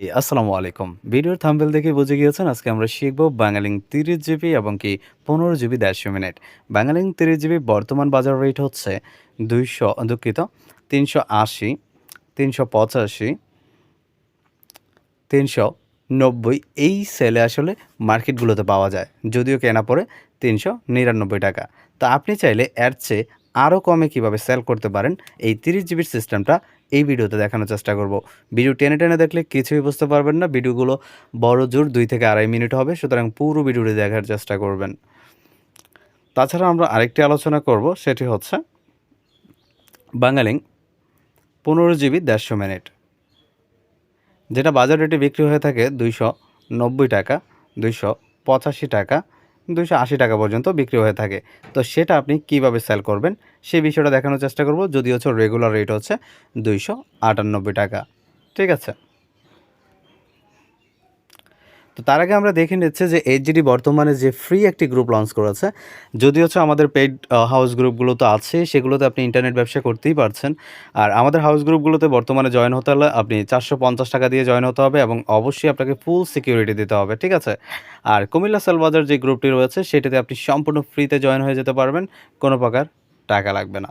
আসসালামু আলাইকুম। ভিডিওর থাম্বেল দেখে বুঝে গিয়েছেন আজকে আমরা শিখব বাঙালিং তিরিশ জিবি এবং কি 15 জিবি 150 মিনিট। বাঙালিং তিরিশ জিবি বর্তমান বাজার রেট হচ্ছে 200 দুঃখিত 380, 385, 390 এই সেলে আসলে মার্কেটগুলোতে পাওয়া যায়। যদিও কেনা পড়ে 399 টাকা। তা আপনি চাইলে এর চেয়ে আরও কমে কীভাবে সেল করতে পারেন এই 30 জিবির সিস্টেমটা এই ভিডিওতে দেখানোর চেষ্টা করব। ভিডিও টেনে টেনে দেখলে কিছুই বুঝতে পারবেন না। ভিডিওগুলো বড় জোর 2 থেকে আড়াই মিনিট হবে সুতরাং পুরো ভিডিওটি দেখার চেষ্টা করবেন। তাছাড়া আমরা আরেকটি আলোচনা করব সেটি হচ্ছে বাঙালিং 15 জিবি 150 মিনিট। যেটা বাজার রেটে বিক্রি হয়ে থাকে 290 টাকা, 285 টাকা, 280 টাকা পর্যন্ত বিক্রি হয়ে থাকে। তো সেটা আপনি কীভাবে সেল করবেন সেই বিষয়টা দেখানোর চেষ্টা করব। যদি হচ্ছে রেগুলার রেট হচ্ছে 298 টাকা। ঠিক আছে? তো তার আগে আমরা দেখে নিচ্ছি যে এইচজিডি বর্তমানে যে ফ্রি একটি গ্রুপ লঞ্চ করেছে যদি হচ্ছে আমাদের পেইড হাউস গ্রুপগুলো তো আছে, সেগুলোতে আপনি ইন্টারনেট ব্যবসা করতেই পারছেন। আর আমাদের হাউস গ্রুপগুলোতে বর্তমানে জয়েন হতে হলে আপনি চারশো পঞ্চাশ টাকা দিয়ে জয়েন হতে হবে এবং অবশ্যই আপনাকে ফুল সিকিউরিটি দিতে হবে, ঠিক আছে? আর কুমিল্লা সেলবাজার যে গ্রুপটি রয়েছে, সেটিতে আপনি সম্পূর্ণ ফ্রিতে জয়েন হয়ে যেতে পারবেন, কোনো প্রকার টাকা লাগবে না।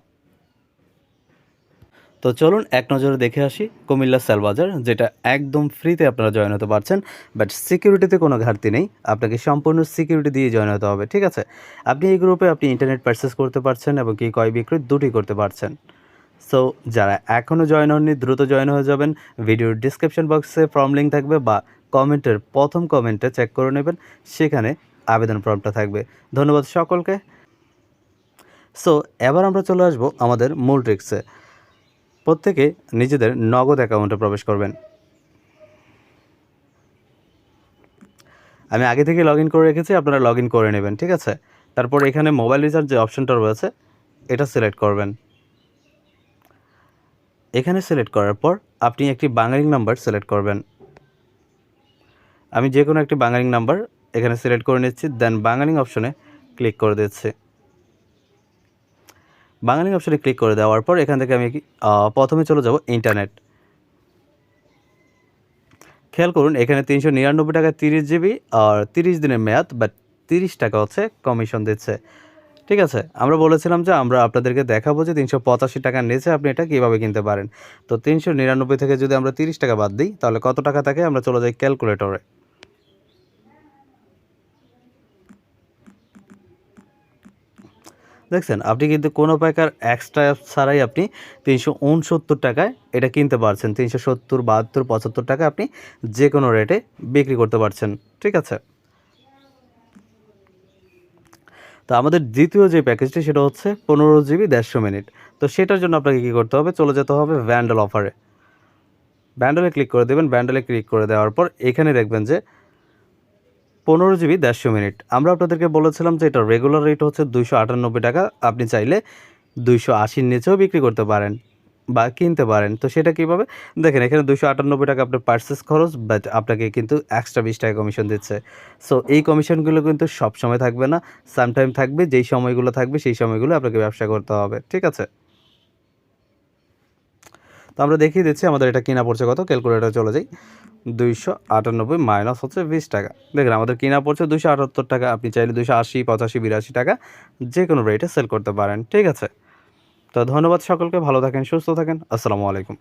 তো চলুন এক নজরে দেখে আসি কুমিল্লা সেলবাজার যেটা একদম ফ্রিতে আপনারা জয়েন হতে পারছেন বাট সিকিউরিটিতে কোনো ঘাটতি নেই। আপনাকে সম্পূর্ণ সিকিউরিটি দিয়ে জয়েন হতে হবে, ঠিক আছে? আপনি এই গ্রুপে আপনি ইন্টারনেট পারচেস করতে পারছেন এবং কি কয় বিক্রি দুটি করতে পারছেন। সো যারা এখনও জয়েন হননি, দ্রুত জয়েন হয়ে যাবেন। ভিডিওর ডিসক্রিপশন বক্সে ফর্ম লিঙ্ক থাকবে বা কমেন্টের প্রথম কমেন্টে চেক করে নেবেন। সেখানে আবেদন ফর্মটা থাকবে। ধন্যবাদ সকলকে। সো এবার আমরা চলে আসব আমাদের মূল ট্রিক্সে প্রত্যেকে নিজেদের নগদ অ্যাকাউন্টে প্রবেশ করবেন। আমি আগে থেকে লগ করে রেখেছি, আপনারা লগ করে নেবেন, ঠিক আছে? তারপর এখানে মোবাইল রিচার্জ যে অপশনটা রয়েছে, এটা সিলেক্ট করবেন। এখানে সিলেক্ট করার পর আপনি একটি বাঙালি নাম্বার সিলেক্ট করবেন। আমি যে কোনো একটি বাঙালি নাম্বার এখানে সিলেক্ট করে নিচ্ছি দেন বাঙালি অপশনে ক্লিক করে দিচ্ছি। বাঙালি অপশনে ক্লিক করে দেওয়ার পর এখান থেকে আমি প্রথমে চলে যাব ইন্টারনেট খেয়াল করুন, এখানে তিনশো নিরানব্বই টাকা তিরিশ জিবি আর তিরিশ দিনের মেয়াদ বাট তিরিশ টাকা হচ্ছে কমিশন দিচ্ছে। ঠিক আছে, আমরা বলেছিলাম যে আমরা আপনাদেরকে দেখাবো যে তিনশো পঁচাশি টাকার নিচে আপনি এটা কীভাবে কিনতে পারেন। তো তিনশো নিরানব্বই থেকে যদি আমরা তিরিশ টাকা বাদ দিই, তাহলে কত টাকা থাকে? আমরা চলে যাই ক্যালকুলেটরে দেখছেন, আপনি কিন্তু কোনো প্রকার এক্সট্রা ছাড়াই আপনি তিনশো উনসত্তর টাকায় এটা কিনতে পারছেন। তিনশো সত্তর, বাহাত্তর, পঁচাত্তর টাকা আপনি যে কোনো রেটে বিক্রি করতে পারছেন। ঠিক আছে? তো আমাদের দ্বিতীয় যে প্যাকেজটি সেটা হচ্ছে পনেরো জিবি দেড়শো মিনিট। তো সেটার জন্য আপনাকে কী করতে হবে? চলে যেতে হবে ভ্যান্ডেল অফারে ব্যান্ডেলে ক্লিক করে দেবেন। ব্যান্ডেলে ক্লিক করে দেওয়ার পর এখানে দেখবেন যে পনেরো জিবি দেড়শো মিনিট। আমরা আপনাদেরকে বলেছিলাম যে এটা রেগুলার রেট হচ্ছে দুইশো আটানব্বই টাকা। আপনি চাইলে দুইশো আশির নিচেও বিক্রি করতে পারেন বা কিনতে পারেন। তো সেটা কীভাবে? দেখেন, এখানে দুশো আটানব্বই টাকা আপনার পার্সেস খরচ বাট আপনাকে কিন্তু এক্সট্রা বিশ টাকা কমিশন দিচ্ছে। সো এই কমিশনগুলো কিন্তু সব সময় থাকবে না। সামটাইম থাকবে, যেই সময়গুলো থাকবে, সেই সময়গুলো আপনাকে ব্যবসা করতে হবে। ঠিক আছে? তো আমরা দেখিয়ে দিচ্ছি আমাদের এটা কিনা পড়ছে কত ক্যালকুলেটার চলে যাই। দুইশো আটানব্বই মাইনাস হচ্ছে বিশ টাকা। দেখেন, আমাদের কিনা পড়ছে দুশো আটাত্তর টাকা, আপনি চাইলে দুশো আশি, পঁচাশি, বিরাশি টাকা যে কোনো রেটে সেল করতে পারেন, ঠিক আছে? তো ধন্যবাদ সকলকে, ভালো থাকেন, সুস্থ থাকেন, আসসালামু আলাইকুম।